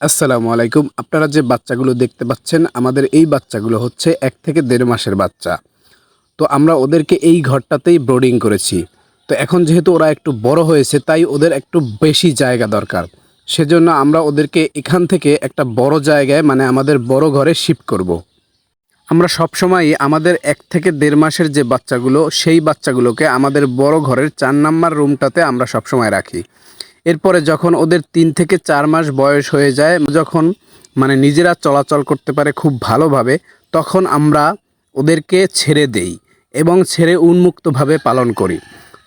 আসসালামু আলাইকুম। আপনারা যে বাচ্চাগুলো দেখতে পাচ্ছেন, আমাদের এই বাচ্চাগুলো হচ্ছে এক থেকে দেড় মাসের বাচ্চা। তো আমরা ওদেরকে এই ঘরটাতেই ব্রোডিং করেছি। তো এখন যেহেতু ওরা একটু বড় হয়েছে, তাই ওদের একটু বেশি জায়গা দরকার। সেজন্য আমরা ওদেরকে এখান থেকে একটা বড় জায়গায় মানে আমাদের বড় ঘরে শিফট করব। আমরা সব সবসময়ই আমাদের এক থেকে দেড় মাসের যে বাচ্চাগুলো, সেই বাচ্চাগুলোকে আমাদের বড় ঘরের চার নাম্বার রুমটাতে আমরা সবসময় রাখি। এরপরে যখন ওদের তিন থেকে চার মাস বয়স হয়ে যায়, যখন মানে নিজেরা চলাচল করতে পারে খুব ভালোভাবে, তখন আমরা ওদেরকে ছেড়ে দেই এবং ছেড়ে উন্মুক্তভাবে পালন করি।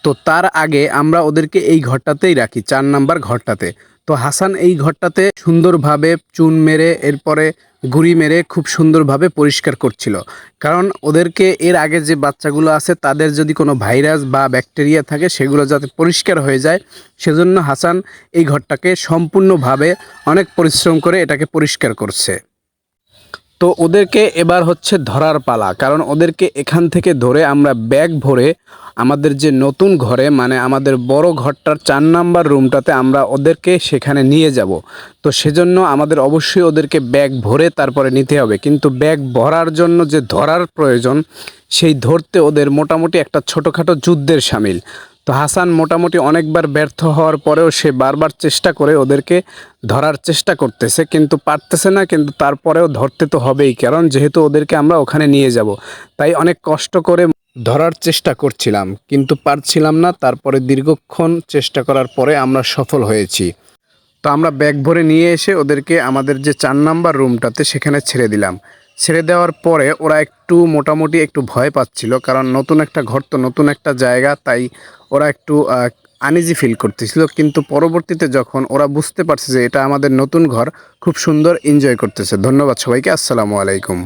তো তার আগে আমরা ওদেরকে এই ঘরটাতেই রাখি, চার নাম্বার ঘরটাতে। তো হাসান এই ঘরটাতে সুন্দরভাবে চুন মেরে, এরপরে গুড়ি মেরে খুব সুন্দরভাবে পরিষ্কার করছিল। কারণ ওদেরকে এর আগে যে বাচ্চাগুলো আছে, তাদের যদি কোনো ভাইরাস বা ব্যাকটেরিয়া থাকে, সেগুলো যাতে পরিষ্কার হয়ে যায়, সেজন্য হাসান এই ঘরটাকে সম্পূর্ণভাবে অনেক পরিশ্রম করে এটাকে পরিষ্কার করছে। তো ওদেরকে এবার হচ্ছে ধরার পালা, কারণ ওদেরকে এখান থেকে ধরে আমরা ব্যাগ ভরে আমাদের যে নতুন ঘরে মানে আমাদের বড় ঘরটার চার নাম্বার রুমটাতে আমরা ওদেরকে সেখানে নিয়ে যাব। তো সেজন্য আমাদের অবশ্যই ওদেরকে ব্যাগ ভরে তারপরে নিতে হবে। কিন্তু ব্যাগ ভরার জন্য যে ধরার প্রয়োজন, সেই ধরতে ওদের মোটামুটি একটা ছোটোখাটো যুদ্ধের সামিল। তো হাসান মোটামুটি অনেকবার ব্যর্থ হওয়ার পরেও সে বারবার চেষ্টা করে ওদেরকে ধরার চেষ্টা করতেছে, কিন্তু পারতেছে না, কিন্তু তারপরেও ধরতে তো হবেই, কারণ যেহেতু ওদেরকে আমরা ওখানে নিয়ে যাব, তাই অনেক কষ্ট করে ধরার চেষ্টা করছিলাম, কিন্তু পারছিলাম না, তারপরে দীর্ঘক্ষণ চেষ্টা করার পরে আমরা সফল হয়েছি। তো আমরা ব্যাগ ভরে নিয়ে এসে ওদেরকে আমাদের যে চার নাম্বার রুমটাতে সেখানে ছেড়ে দিলাম। ছেড়ে দেওয়ার পরে ওরা একটু মোটামুটি একটু ভয় পাচ্ছিল, কারণ নতুন একটা ঘর তো নতুন একটা জায়গা, তাই ওরা একটু আনইজি ফিল করতেছিল। কিন্তু পরবর্তীতে যখন ওরা বুঝতে পারছে যে এটা আমাদের নতুন ঘর, খুব সুন্দর এনজয় করতেছে। ধন্যবাদ সবাইকে, আসসালামু আলাইকুম।